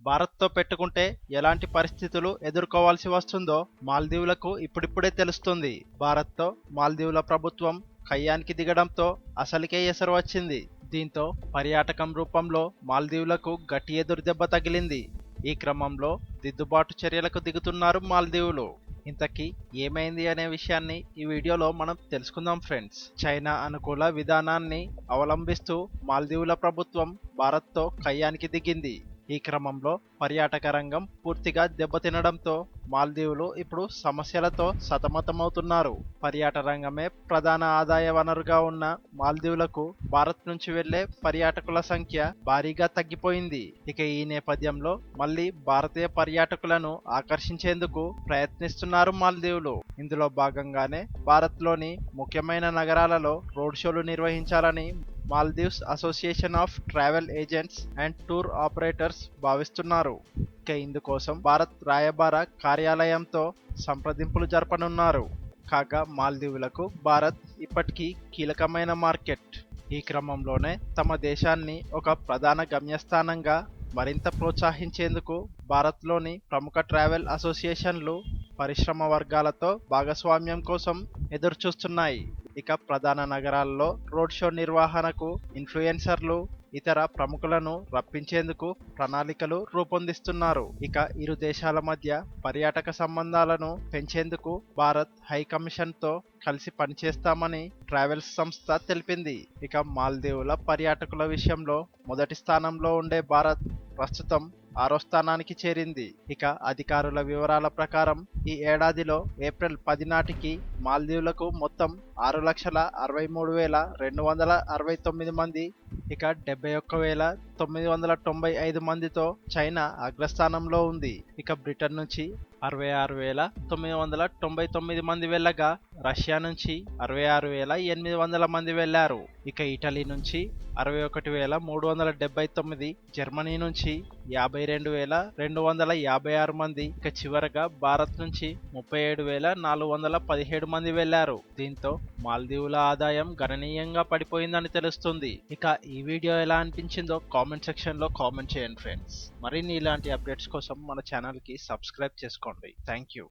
భారత్తో పెట్టుకుంటే ఎలాంటి పరిస్థితులు ఎదుర్కోవాల్సి వస్తుందో మాల్దీవులకు ఇప్పుడిప్పుడే తెలుస్తుంది. భారత్తో మాల్దీవుల ప్రభుత్వం కయ్యానికి దిగడంతో అసలుకే ఎసరు వచ్చింది. దీంతో పర్యాటకం రూపంలో మాల్దీవులకు గట్టి ఎదురు దెబ్బ తగిలింది. ఈ క్రమంలో దిద్దుబాటు చర్యలకు దిగుతున్నారు మాల్దీవులు. ఇంతకీ ఏమైంది అనే విషయాన్ని ఈ వీడియోలో మనం తెలుసుకుందాం ఫ్రెండ్స్. చైనా అనుకూల విధానాన్ని అవలంబిస్తూ మాల్దీవుల ప్రభుత్వం భారత్తో కయ్యానికి దిగింది. ఈ క్రమంలో పర్యాటక రంగం పూర్తిగా దెబ్బతినడంతో మాల్దీవులు ఇప్పుడు సమస్యలతో సతమతమవుతున్నారు. పర్యాటక రంగమే ప్రధాన ఆదాయ వనరుగా ఉన్న మాల్దీవులకు భారత్ నుంచి వెళ్ళే పర్యాటకుల సంఖ్య భారీగా తగ్గిపోయింది. ఇక ఈ నేపథ్యంలో మళ్ళీ భారతీయ పర్యాటకులను ఆకర్షించేందుకు ప్రయత్నిస్తున్నారు మాల్దీవులు. ఇందులో భాగంగానే భారత్లోని ముఖ్యమైన నగరాలలో రోడ్ షోలు నిర్వహించాలని Maldives association of travel agents and tour operators భావిస్తున్నారు. ఇక ఇందుకోసం భారత్ రాయబార కార్యాలయంతో సంప్రదింపులు జరపనున్నారు. కాగా మాల్దీవులకు భారత్ ఇప్పటికీ కీలకమైన మార్కెట్. ఈ క్రమంలోనే తమ దేశాన్ని ఒక ప్రధాన గమ్యస్థానంగా మరింత ప్రోత్సహించేందుకు భారత్లోని ప్రముఖ ట్రావెల్ అసోసియేషన్లు పరిశ్రమ వర్గాలతో భాగస్వామ్యం కోసం ఎదురుచూస్తున్నాయి. ఇక ప్రధాన నగరాల్లో రోడ్ షో నిర్వహణకు ఇన్ఫ్లుయెన్సర్లు ఇతర ప్రముఖులను రప్పించేందుకు ప్రణాళికలు రూపొందిస్తున్నారు. ఇక ఇరు దేశాల మధ్య పర్యాటక సంబంధాలను పెంచేందుకు భారత్ హై కమిషన్తో కలిసి పనిచేస్తామని ట్రావెల్స్ సంస్థ తెలిపింది. ఇక మాల్దీవుల పర్యాటకుల విషయంలో మొదటి స్థానంలో ఉండే భారత్ ప్రస్తుతం ఆరో స్థానానికి చేరింది. ఇక అధికారుల వివరాల ప్రకారం ఈ ఏడాదిలో ఏప్రిల్ పది నాటికి మాల్దీవులకు మొత్తం ఆరు లక్షల అరవై మూడు వేల రెండు వందల అరవై తొమ్మిది మంది ఇక డెబ్బై ఒక్క వేల తొమ్మిది వందల తొంభై ఐదు మందితో చైనా అగ్రస్థానంలో ఉంది. ఇక బ్రిటన్ నుంచి అరవై ఆరు వేల తొమ్మిది వందల తొంభై తొమ్మిది మంది వెళ్ళగా రష్యా నుంచి అరవై ఆరు వేల ఎనిమిది వందల మంది వెళ్ళారు ఇక ఇటలీ నుంచి అరవై ఒకటి వేల మూడు వందల డెబ్బై తొమ్మిది జర్మనీ నుంచి యాభై రెండు వేల రెండు వందల యాభై ఆరు మంది ఇక చివరగా భారత్ నుంచి ముప్పై ఏడు వేల నాలుగు వందల పదిహేడు మంది వెళ్ళారు దీంతో మాల్దీవుల ఆదాయం గణనీయంగా పడిపోయిందని తెలుస్తుంది. ఇక ఈ వీడియో ఎలా అనిపించిందో కామెంట్ సెక్షన్లో కామెంట్ చేయండి ఫ్రెండ్స్. మరిన్ని ఇలాంటి అప్డేట్స్ కోసం మన ఛానల్కి సబ్స్క్రైబ్ చేసుకోండి. Conway. Thank you.